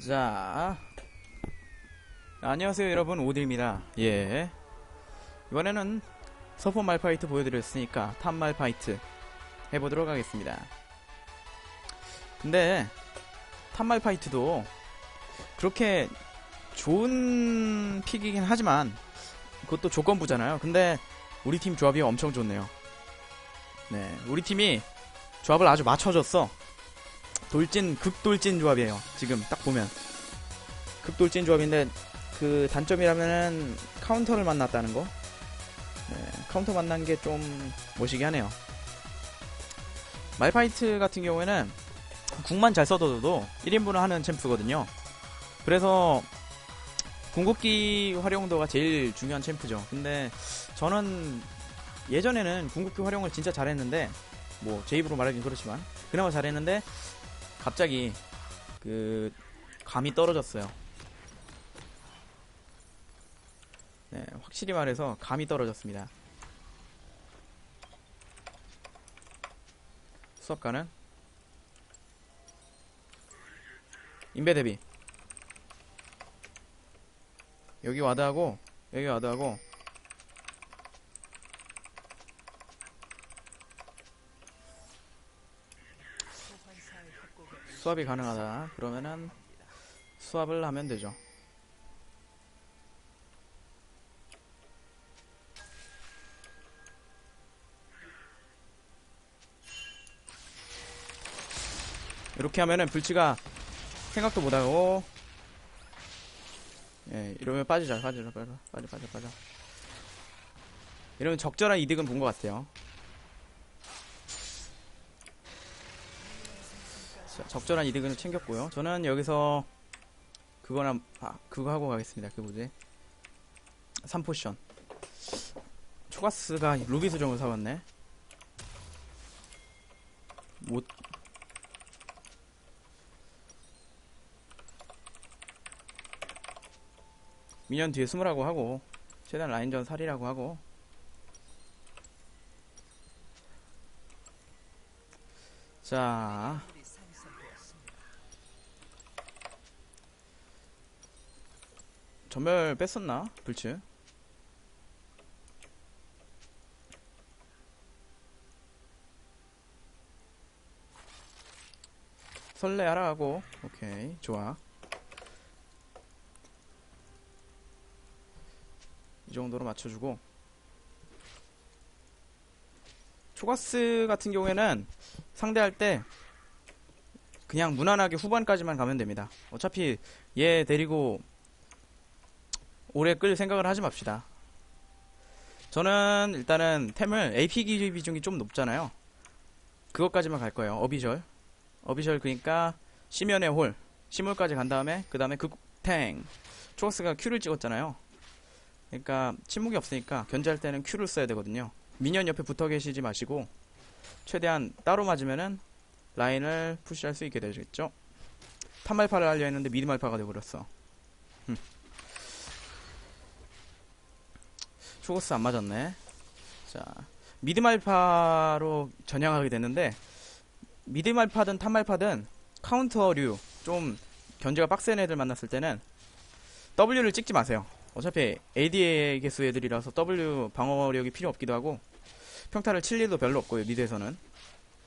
자, 안녕하세요 여러분 오드입니다. 예, 이번에는 서포 말파이트 보여드렸으니까 탑 말파이트 해보도록 하겠습니다. 근데 탑 말파이트도 그렇게 좋은 픽이긴 하지만 그것도 조건부잖아요. 근데 우리 팀 조합이 엄청 좋네요. 네, 우리 팀이 조합을 아주 맞춰줬어. 돌진 극돌진 조합이에요. 지금 딱 보면 극돌진 조합인데 그 단점이라면은 카운터를 만났다는 거. 네, 카운터 만난 게 좀 멋이게 하네요. 말파이트 같은 경우에는 궁만 잘 써둬도 1인분을 하는 챔프거든요. 그래서 궁극기 활용도가 제일 중요한 챔프죠. 근데 저는 예전에는 궁극기 활용을 진짜 잘했는데 뭐 제 입으로 말하긴 그렇지만 그나마 잘했는데 갑자기 그 감이 떨어졌어요. 네, 확실히 말해서 감이 떨어졌습니다. 수업 가는 인베 대비 여기 와드하고 여기 와드하고 수압이 가능하다. 그러면은 수압을 하면 되죠. 이렇게 하면은 불치가 생각도 못하고 예 이러면 빠지자 빠지자 빠져 빠져 빠져 이러면 적절한 이득은 본 것 같아요 자, 적절한 이득은 챙겼고요. 저는 여기서 그거나 아, 그거 하고 가겠습니다. 그 뭐지? 3포션. 초가스가 루비 수정을 사왔네. 못 미년 뒤에 숨으라고 하고 최대한 라인전 살이라고 하고 자 전멸 뺐었나? 불츠? 설레하라 하고. 오케이. 좋아. 이 정도로 맞춰주고. 초가스 같은 경우에는 상대할 때 그냥 무난하게 후반까지만 가면 됩니다. 어차피 얘 데리고 오래 끌 생각을 하지 맙시다. 저는 일단은 템을 AP 기준 비중이 좀 높잖아요. 그것까지만 갈 거예요. 어비절. 어비절 그니까 시면의 홀. 시물까지 간 다음에 그 다음에 극탱. 초가스가 Q를 찍었잖아요. 그러니까 침묵이 없으니까 견제할 때는 Q를 써야 되거든요. 미니언 옆에 붙어 계시지 마시고 최대한 따로 맞으면은 라인을 푸시할 수 있게 되겠죠. 탑말파를 하려 했는데 미드말파가 되어버렸어. 초고스 안 맞았네. 자, 미드말파로 전향하게 됐는데, 미드말파든 탑말파든 카운터류, 좀 견제가 빡센 애들 만났을 때는 W를 찍지 마세요. 어차피 AD의 개수 애들이라서 W 방어력이 필요 없기도 하고, 평타를 칠 일도 별로 없고요, 미드에서는.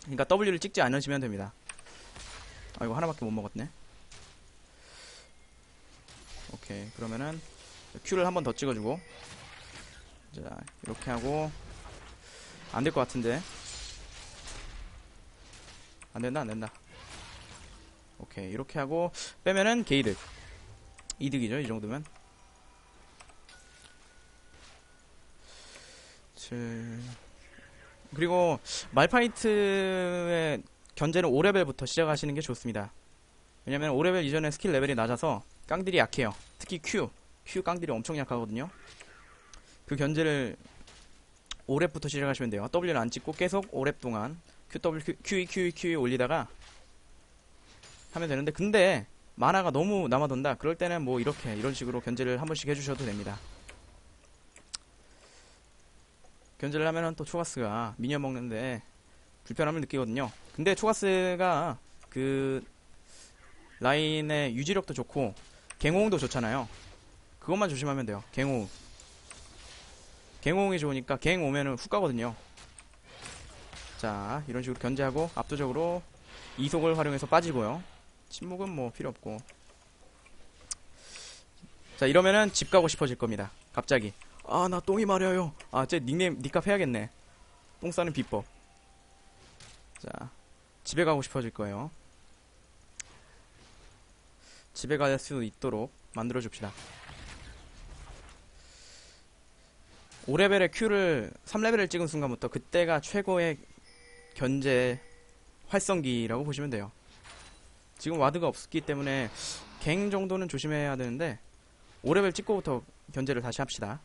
그러니까 W를 찍지 않으시면 됩니다. 아이고, 하나밖에 못 먹었네. 오케이, 그러면은 Q를 한 번 더 찍어주고, 자 이렇게 하고 안 될 것 같은데. 안 된다 안 된다. 오케이 이렇게 하고 빼면은 게이득. 이득이죠 이 정도면. 7 그리고 말파이트의 견제는 5레벨부터 시작하시는 게 좋습니다. 왜냐면 5레벨 이전에 스킬 레벨이 낮아서 깡들이 약해요. 특히 Q. Q 깡들이 엄청 약하거든요 그 견제를 5랩부터 시작하시면 돼요. W를 안 찍고 계속 5랩 동안 QW, QE, QE, QE 올리다가 하면 되는데 근데 만화가 너무 남아돈다. 그럴 때는 뭐 이렇게 이런 식으로 견제를 한 번씩 해주셔도 됩니다. 견제를 하면은 또 초가스가 미니언 먹는데 불편함을 느끼거든요. 근데 초가스가 그 라인의 유지력도 좋고 갱호응도 좋잖아요. 그것만 조심하면 돼요. 갱호응. 갱호응이 좋으니까 갱 오면은 훅 가거든요. 자, 이런 식으로 견제하고 압도적으로 이속을 활용해서 빠지고요. 침묵은 뭐 필요 없고. 자, 이러면은 집 가고 싶어질 겁니다. 갑자기. 아, 나 똥이 마려요. 아, 제 닉네임, 닉값 해야겠네. 똥 싸는 비법. 자, 집에 가고 싶어질 거예요. 집에 갈 수 있도록 만들어 줍시다. 5레벨의 Q를 3레벨을 찍은 순간부터 그때가 최고의 견제 활성기라고 보시면 돼요. 지금 와드가 없기 때문에 갱 정도는 조심해야 되는데 5레벨 찍고부터 견제를 다시 합시다.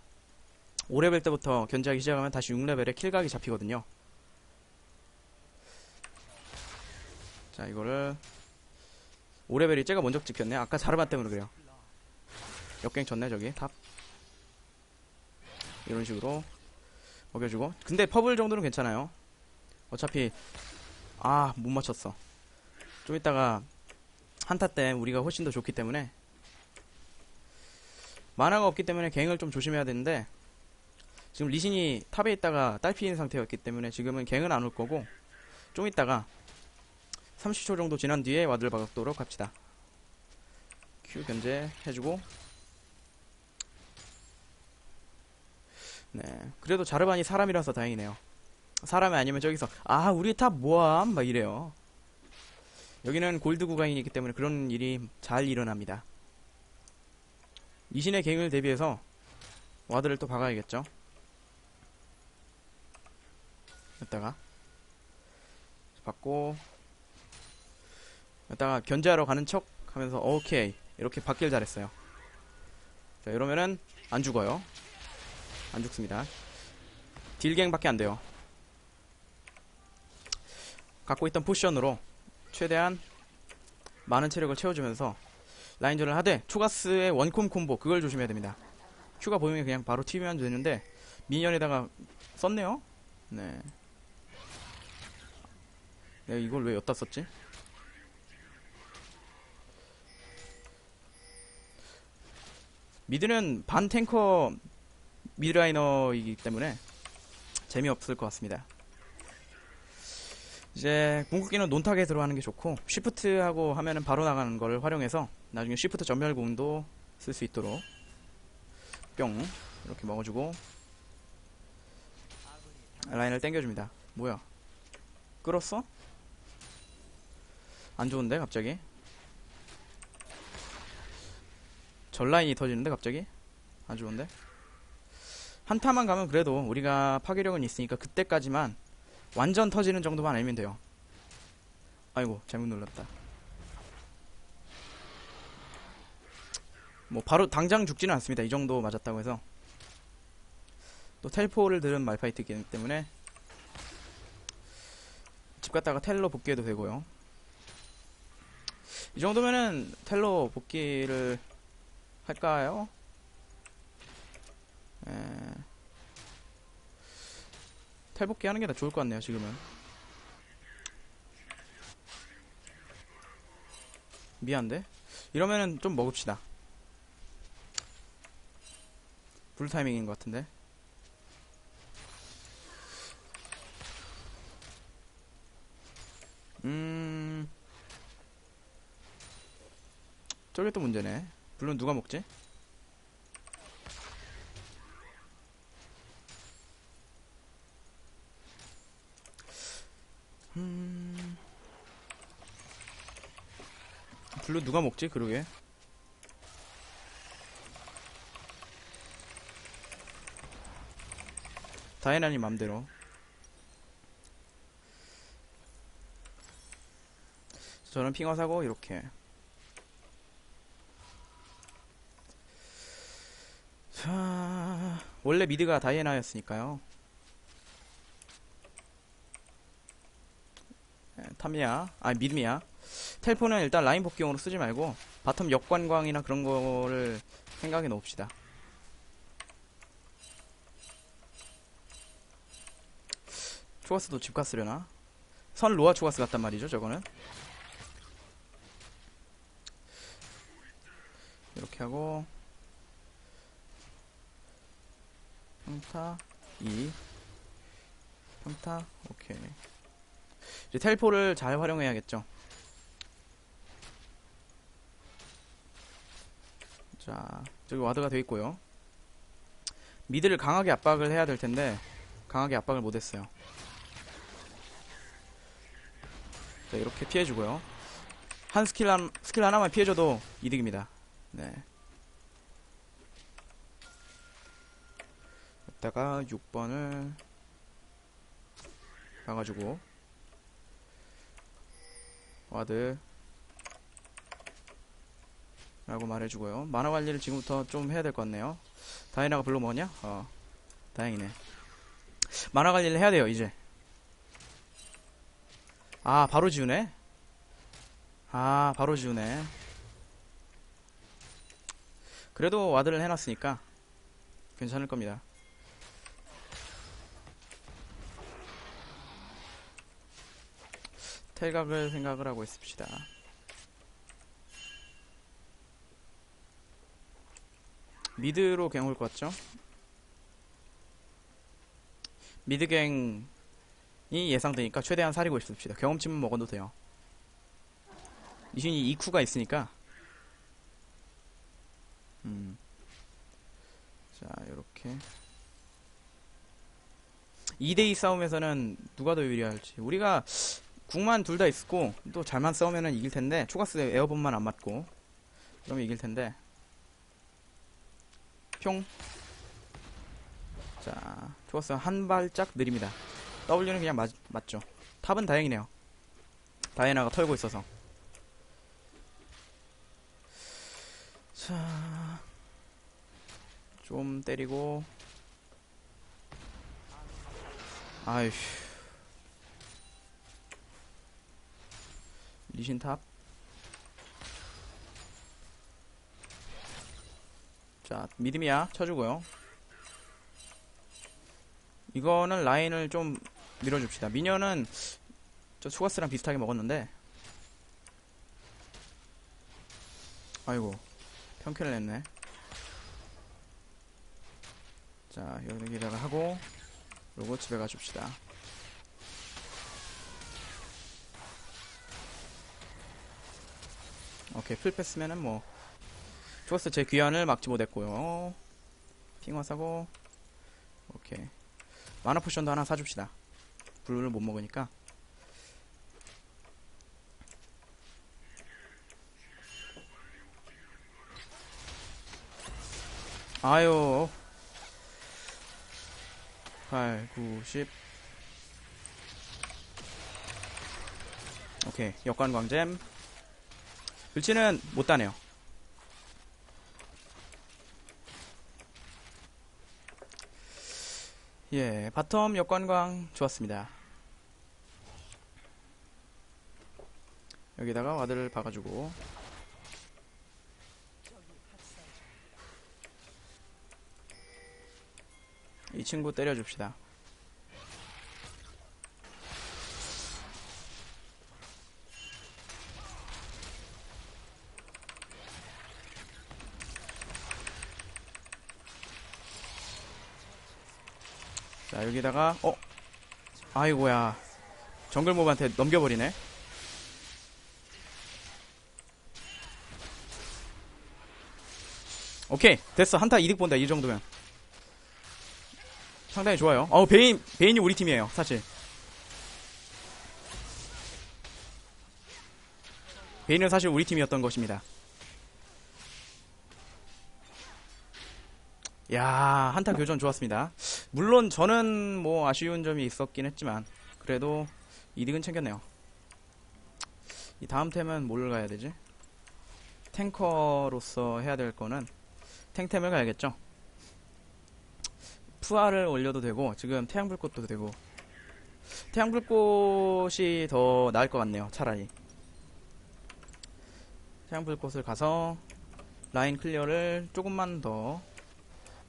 5레벨 때부터 견제하기 시작하면 다시 6레벨에 킬각이 잡히거든요. 자, 이거를 5레벨이 제가 먼저 찍혔네. 아까 자르바 때문에 그래요. 역갱 쳤네, 저기. 탑. 이런 식으로 먹여주고. 근데 퍼블 정도는 괜찮아요. 어차피, 아, 못 맞췄어. 좀 이따가 한타 때 우리가 훨씬 더 좋기 때문에 만화가 없기 때문에 갱을 좀 조심해야 되는데 지금 리신이 탑에 있다가 딸피인 상태였기 때문에 지금은 갱은 안 올 거고 좀 이따가 30초 정도 지난 뒤에 와드를 박도록 합시다. Q 견제 해주고 네 그래도 자르반이 사람이라서 다행이네요. 사람이 아니면 저기서 아 우리 탑 뭐함 막 이래요. 여기는 골드 구간이기 때문에 그런 일이 잘 일어납니다. 이신의 갱을 대비해서 와드를 또 박아야겠죠. 여기다가 받고 여기다가 견제하러 가는 척 하면서 오케이 이렇게 받길 잘했어요. 자 이러면은 안 죽어요. 안 죽습니다. 딜갱밖에 안 돼요. 갖고 있던 포션으로 최대한 많은 체력을 채워주면서 라인전을 하되 초가스의 원콤 콤보 그걸 조심해야 됩니다. 큐가 보이면 그냥 바로 튀면 되는데 미니언에다가 썼네요. 네. 내가 이걸 왜 여기다 썼지? 미드는 반 탱커 미드라이너이기 때문에 재미없을 것 같습니다. 이제 궁극기는 논탁에 들어가는 게 좋고 쉬프트하고 하면은 바로 나가는 걸 활용해서 나중에 쉬프트 전멸공도 쓸 수 있도록 뿅 이렇게 먹어주고 라인을 땡겨줍니다. 뭐야? 끌었어? 안 좋은데 갑자기? 전 라인이 터지는데 갑자기? 안 좋은데? 한타만 가면 그래도 우리가 파괴력은 있으니까 그때까지만 완전 터지는 정도만 알면 돼요. 아이고 잘못 눌렀다. 뭐 바로 당장 죽지는 않습니다. 이 정도 맞았다고 해서 또 텔포를 들은 말파이트이기 때문에 집 갔다가 텔로 복귀해도 되고요. 이 정도면은 텔로 복귀를 할까요? 에... 탈복기 하는 게 더 좋을 것 같네요, 지금은. 미안데? 이러면은 좀 먹읍시다. 불 타이밍인 것 같은데. 음. 저게 또 문제네. 물론 누가 먹지? 블루 누가 먹지? 그러게. 다이나님 맘대로. 저는 핑화 사고 이렇게. 자, 원래 미드가 다이애나였으니까요. 네, 탐이야. 아, 미드미야. 텔포는 일단 라인 복귀용으로 쓰지 말고 바텀 역관광이나 그런 거를 생각해 놓읍시다. 초가스도 집 갔으려나? 선 로아 초가스 같단 말이죠, 저거는. 이렇게 하고 평타 2 평타 오케이 이제 텔포를 잘 활용해야겠죠 자 저기 와드가 돼 있고요. 미드를 강하게 압박을 해야 될 텐데 강하게 압박을 못했어요. 자 이렇게 피해주고요. 한 스킬 한 스킬 하나만 피해줘도 이득입니다. 네. 여기다가 6번을 가가지고 와드 라고 말해주고요. 만화 관리를 지금부터 좀 해야 될 것 같네요. 다이나가 별로 먹었냐? 어 다행이네. 만화 관리를 해야 돼요 이제. 아 바로 지우네? 아 바로 지우네. 그래도 와드를 해놨으니까 괜찮을 겁니다. 탈각을 생각을 하고 있읍시다. 미드로 갱 올 것 같죠? 미드갱이 예상되니까 최대한 사리고 있읍시다. 경험치만 먹어도 돼요. 이신이 2쿠가 있으니까 음. 자, 요렇게 2대2 싸움에서는 누가 더 유리할지 우리가 궁만 둘 다 있고 또 잘만 싸우면은 이길 텐데 초가스 에어본만 안 맞고 그러면 이길 텐데 평. 자, 초가스 한 발짝 느립니다. W는 그냥 맞, 맞죠. 탑은 다행이네요. 다이애나가 털고 있어서. 자, 좀 때리고. 아휴. 리신 탑 자 미드미야. 쳐주고요. 이거는 라인을 좀 밀어줍시다. 미녀는 저 추가스랑 비슷하게 먹었는데. 아이고 평캔을 냈네. 자 여기다가 하고 요거 집에 가줍시다. 오케이 풀패스면은 뭐 좋았어. 제 귀환을 막지 못했고요. 핑화 사고. 오케이. 마나 포션도 하나 사줍시다. 블루를 못 먹으니까. 아유. 8, 9, 10 오케이. 역관광잼. 글치는 못 따네요. 예, 바텀 역관광 좋았습니다. 여기다가 와드를 박아주고 이 친구 때려줍시다. 자 여기다가 어? 아이고야. 정글몹한테 넘겨버리네. 오케이. 됐어. 한타 이득 본다. 이 정도면. 상당히 좋아요. 어 베인 베인이 우리 팀이에요 사실. 베인은 사실 우리 팀이었던 것입니다. 야 한타 교전 좋았습니다 물론 저는 뭐 아쉬운 점이 있었긴 했지만 그래도 이득은 챙겼네요. 이 다음 템은 뭘 가야 되지? 탱커로서 해야 될 거는 탱템을 가야겠죠. 푸아를 올려도 되고 지금 태양불꽃도 되고 태양불꽃이 더 나을 것 같네요. 차라리 태양불꽃을 가서 라인 클리어를 조금만 더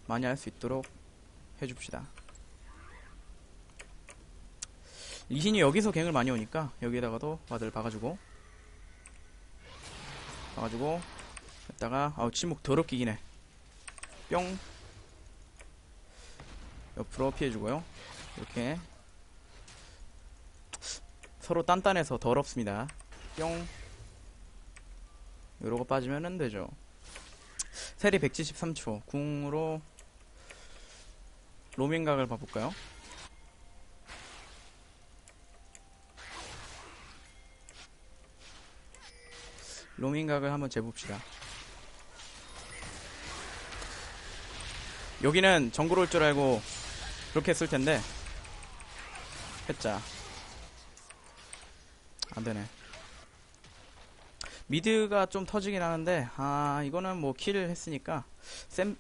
많이 할 수 있도록 해줍시다. 리신이 여기서 갱을 많이 오니까 여기에다가도 와드를 박아주고 박아주고 했다가 아우 침묵 더럽게 기네. 뿅. 옆으로 피해주고요. 이렇게. 서로 단단해서 더럽습니다. 뿅. 요러고 빠지면 되죠. 세리 173초. 궁으로 로밍각을 봐볼까요? 로밍각을 한번 재봅시다. 여기는 정글 올 줄 알고 그렇게 했을 텐데 했자 안되네 미드가 좀 터지긴 하는데 아 이거는 뭐 킬을 했으니까 쌤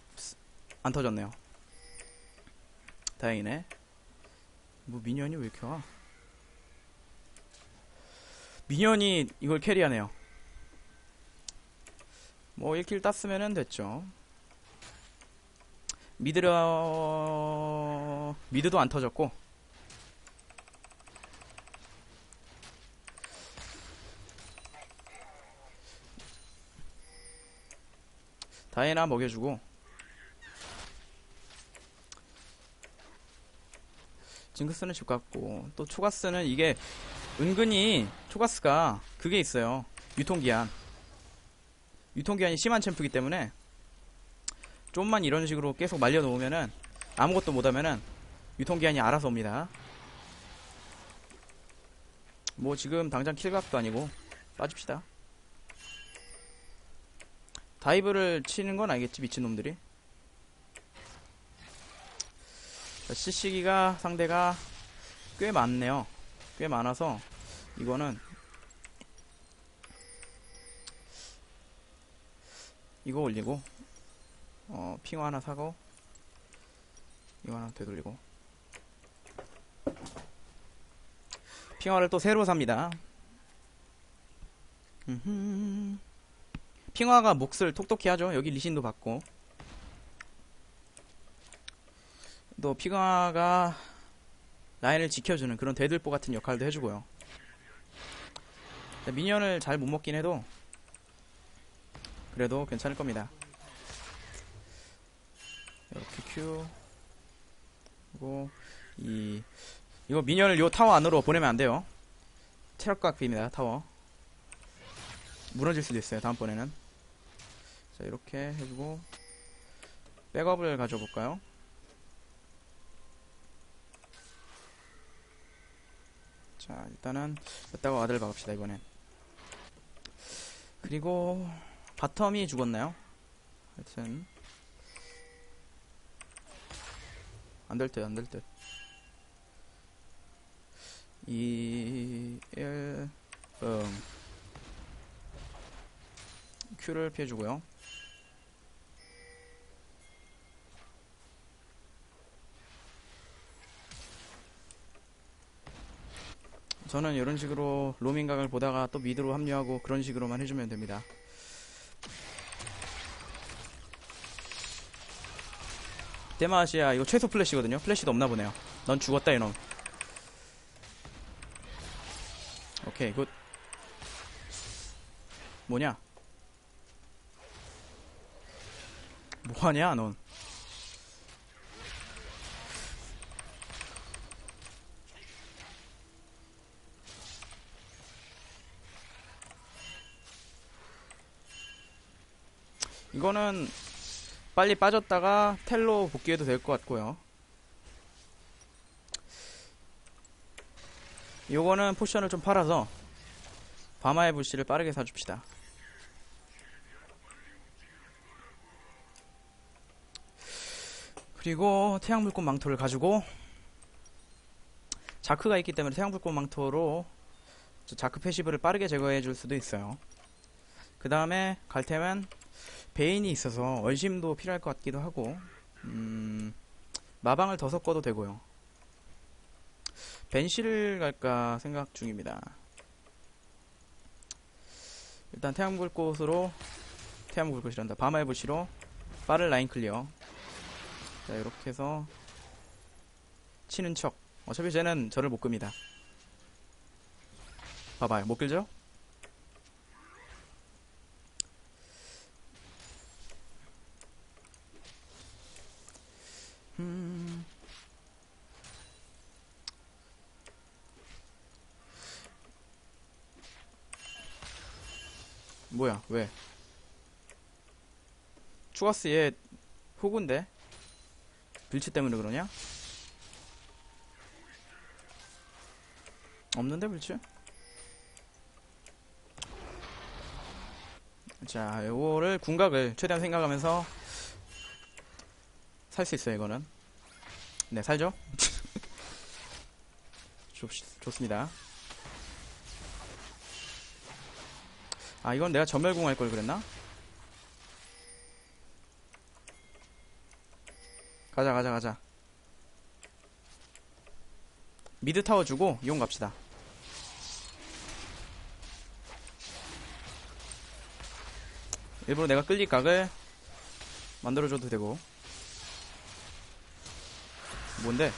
안 터졌네요 다행이네. 뭐 미니언이 왜 이렇게 와? 미니언이 이걸 캐리하네요. 뭐 1킬 땄으면 됐죠. 미드러 미드도 안 터졌고. 다이나 먹여주고 징크스는 집 갔고 또 초가스는 이게 은근히 초가스가 그게 있어요. 유통기한. 유통기한이 심한 챔프기 때문에 좀만 이런 식으로 계속 말려놓으면은 아무것도 못하면은 유통기한이 알아서 옵니다. 뭐 지금 당장 킬각도 아니고 빠집시다. 다이브를 치는 건 알겠지 미친놈들이 자, CC기가 상대가 꽤 많네요 꽤 많아서 이거는 이거 올리고 어 핑어 하나 사고 이거 하나 되돌리고 핑어를 또 새로 삽니다. 핑화가 몫을 톡톡히 하죠. 여기 리신도 받고. 또 핑화가 라인을 지켜주는 그런 대들보 같은 역할도 해주고요. 미니언을 잘 못 먹긴 해도 그래도 괜찮을 겁니다. 이렇게 큐 그리고 이 이거 미니언을 요 타워 안으로 보내면 안 돼요. 체력각비입니다 타워. 무너질 수도 있어요 다음번에는 자 이렇게 해주고 백업을 가져볼까요 자 일단은 이따가 와드를 박읍시다 이번엔 그리고 바텀이 죽었나요 하여튼 안될듯 안될듯 2 1 음. Q를 피해주고요. 저는 이런 식으로 로밍각을 보다가 또 미드로 합류하고 그런 식으로만 해주면 됩니다. 데마시아 이거 최소 플래시거든요. 플래시도 없나 보네요. 넌 죽었다 이놈. 오케이 굿. 뭐냐? 뭐하냐 넌 이거는 빨리 빠졌다가 텔로 복귀해도 될 것 같고요 요거는 포션을 좀 팔아서 바마의 불씨를 빠르게 사줍시다 그리고 태양불꽃 망토를 가지고 자크가 있기 때문에 태양불꽃 망토로 자크 패시브를 빠르게 제거해 줄 수도 있어요. 그 다음에 갈 테면 베인이 있어서 얼심도 필요할 것 같기도 하고 음, 마방을 더 섞어도 되고요. 벤시를 갈까 생각 중입니다. 일단 태양불꽃으로 태양불꽃이란다. 바마의 불시로 빠른 라인 클리어 자 이렇게 해서 치는 척 어차피 쟤는 저를 못 끕니다 봐봐요 못 끌죠? 음. 뭐야 왜 추가스 얘 호구인데 빌치 때문에 그러냐? 없는데 빌치? 자 요거를 궁각을 최대한 생각하면서 살 수 있어요, 이거는. 네, 살죠? 좋, 좋습니다. 아, 이건 내가 전멸궁 할 걸 그랬나? 가자, 가자, 가자. 미드 타워 주고 이용 갑시다. 일부러 내가 끌릴 각을 만들어줘도 되고. 뭔데?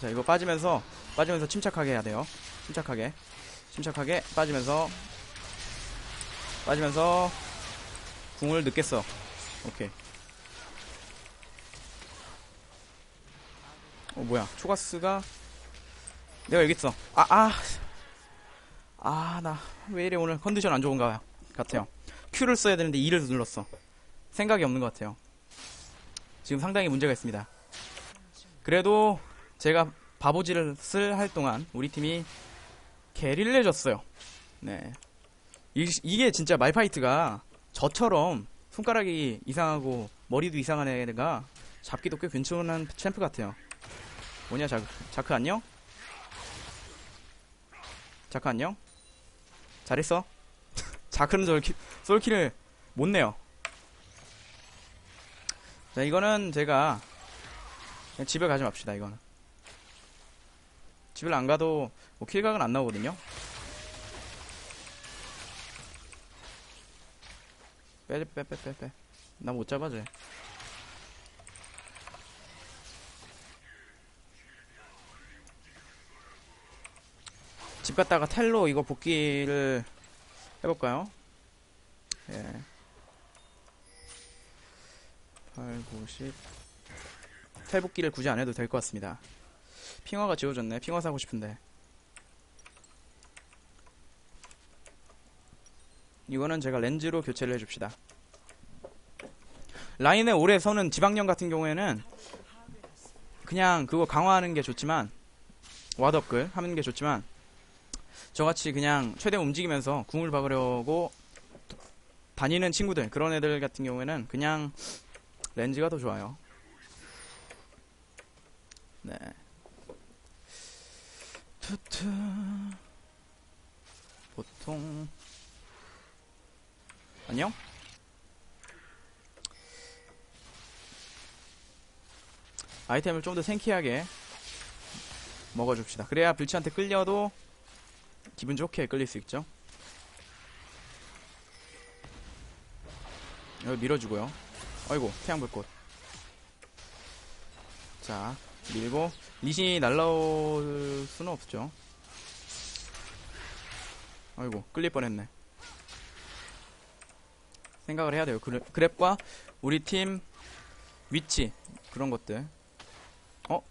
자, 이거 빠지면서, 빠지면서 침착하게 해야 돼요. 침착하게. 침착하게 빠지면서, 빠지면서, 궁을 늦게 써. 오케이. 어, 뭐야. 초가스가, 내가 여기 있어. 아, 아. 아, 나, 왜 이래, 오늘 컨디션 안 좋은가 같아요. Q를 써야 되는데 E를 눌렀어. 생각이 없는 것 같아요. 지금 상당히 문제가 있습니다. 그래도 제가 바보짓을 할 동안 우리 팀이 캐리를 해줬어요. 네. 이, 게 진짜 말파이트가 저처럼 손가락이 이상하고 머리도 이상한 애가 잡기도 꽤 괜찮은 챔프 같아요. 뭐냐, 자크. 자크 안녕? 자크 안녕? 잘했어? 자크는 솔킬, 솔킬을 못 내요. 자, 이거는 제가 그냥 집에 가지 맙시다, 이거는. 집을 안 가도 뭐 킬각은 안 나오거든요. 빼, 빼, 빼, 빼, 빼. 나 못 잡아, 쟤. 집 갔다가 텔로 이거 복귀를 해볼까요? 예. 8, 9, 10. 탈복기를 굳이 안 해도 될 것 같습니다. 핑화가 지워졌네. 핑화 사고 싶은데. 이거는 제가 렌즈로 교체를 해줍시다. 라인에 오래 서는 지방령 같은 경우에는 그냥 그거 강화하는 게 좋지만 와드업글 하는 게 좋지만 저같이 그냥 최대 움직이면서 궁을 박으려고 다니는 친구들 그런 애들 같은 경우에는 그냥 렌즈가 더 좋아요. 네. 투투. 보통. 안녕? 아이템을 좀 더 생키하게 먹어줍시다. 그래야 불치한테 끌려도 기분 좋게 끌릴 수 있죠. 여기 밀어주고요. 아이고 태양불꽃 자 밀고 리신이 날라올 수는 없죠. 아이고 끌릴 뻔했네. 생각을 해야 돼요. 그랩, 그랩과 우리 팀 위치 그런 것들. 어?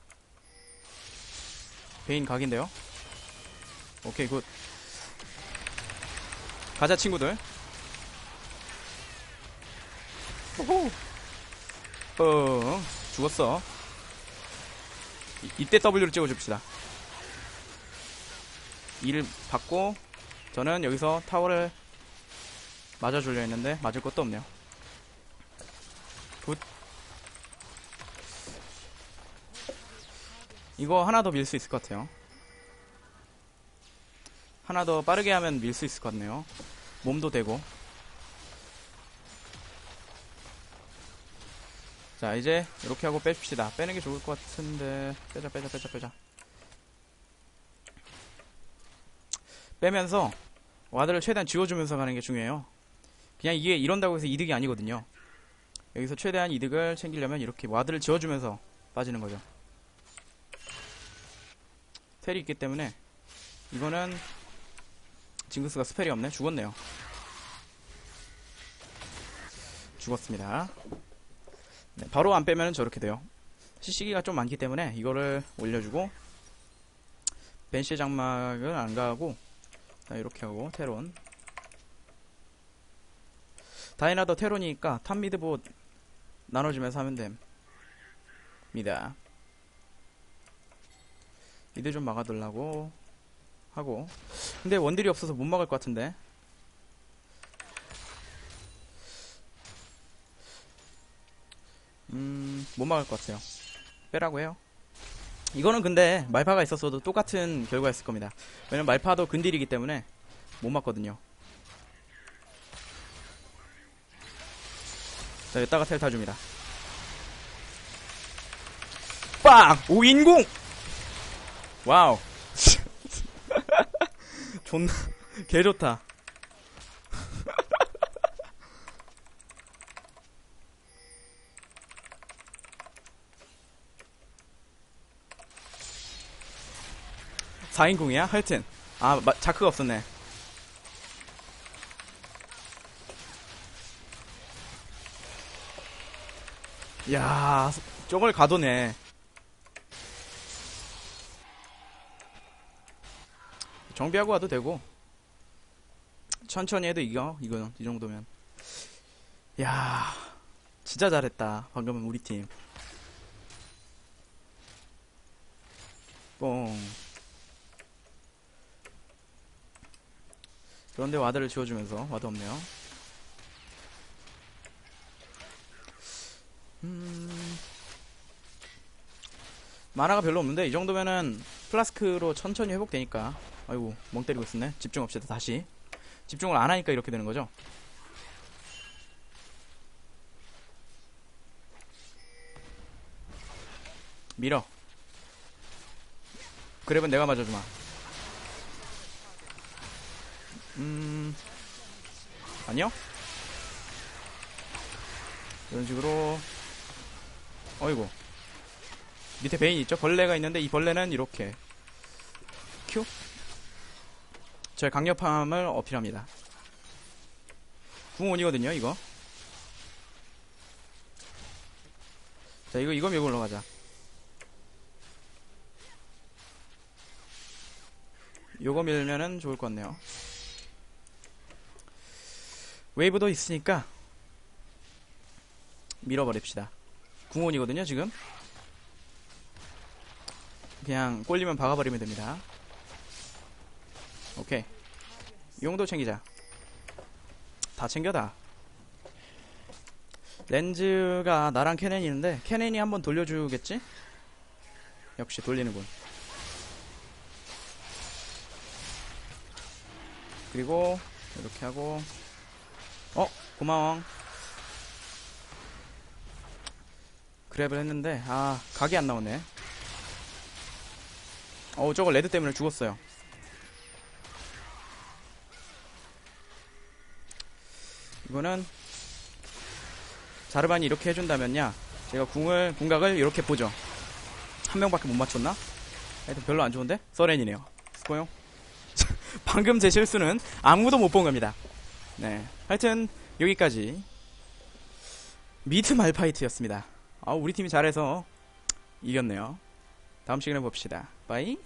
베인 각인데요? 오케이 굿. 가자 친구들 어, 죽었어. 이, 때 W를 찍어줍시다. 이를 받고, 저는 여기서 타워를 맞아주려 했는데, 맞을 것도 없네요. 굿. 이거 하나 더 밀 수 있을 것 같아요. 하나 더 빠르게 하면 밀 수 있을 것 같네요. 몸도 되고. 자 이제 이렇게 하고 뺍시다. 빼는 게 좋을 것 같은데. 빼자 빼자 빼자 빼자. 빼면서 와드를 최대한 지워주면서 가는 게 중요해요. 그냥 이게 이런다고 해서 이득이 아니거든요. 여기서 최대한 이득을 챙기려면 이렇게 와드를 지워주면서 빠지는 거죠. 스펠이 있기 때문에 이거는 징크스가 스펠이 없네. 죽었네요. 죽었습니다 네, 바로 안 빼면 저렇게 돼요. CC기가 좀 많기 때문에 이거를 올려주고 벤시 장막을 안 가고 자 이렇게 하고 테론. 다이나도 테론이니까 탑 미드 봇 나눠주면서 하면 됩니다. 미드 좀 막아둘라고 하고. 근데 원딜이 없어서 못 막을 것 같은데 음, 못 막을 것 같아요. 빼라고 해요. 이거는 근데 말파가 있었어도 똑같은 결과였을 겁니다. 왜냐면 말파도 근딜이기 때문에 못 맞거든요. 자, 여기다가 텔 타줍니다. 빵! 오인공! 와우. 존나, 개 좋다. 사인공이야 하여튼. 아, 마, 자크가 없었네. 야, 저걸 가도네. 정비하고 와도 되고. 천천히 해도 이겨, 이거는, 이 정도면. 야, 진짜 잘했다. 방금은 우리 팀. 뽕. 그런데 와드를 지워주면서 와드 없네요. 음... 만화가 별로 없는데 이 정도면은 플라스크로 천천히 회복되니까 아이고 멍 때리고 있었네. 집중 합시다 다시. 집중을 안 하니까 이렇게 되는 거죠? 밀어. 그랩은 내가 맞아주마 음 아니요? 이런 식으로 어이구. 밑에 베인 있죠? 벌레가 있는데 이 벌레는 이렇게. 큐. 저의 강력함을 어필합니다. 궁온이거든요 이거. 자 이거 이거 밀고 올라가자. 요거 밀면은 좋을 것 같네요 웨이브도 있으니까 밀어버립시다. 궁원이거든요, 지금. 그냥 꼴리면 박아버리면 됩니다. 오케이. 용도 챙기자. 다 챙겨다. 렌즈가 나랑 캐넨이 있는데 캐넨이 한번 돌려주겠지? 역시 돌리는군. 그리고 이렇게 하고 어 고마워. 그랩을 했는데 아 각이 안 나오네. 어우 저거 레드 때문에 죽었어요. 이거는 자르반이 이렇게 해준다면야 제가 궁을 궁각을 이렇게 보죠. 한 명밖에 못 맞췄나? 하여튼 별로 안 좋은데? 서렌이네요. 스코용. 방금 제 실수는 아무도 못 본 겁니다 네. 하여튼, 여기까지. 미드 말파이트였습니다. 아, 우리 팀이 잘해서 이겼네요. 다음 시간에 봅시다. 바이.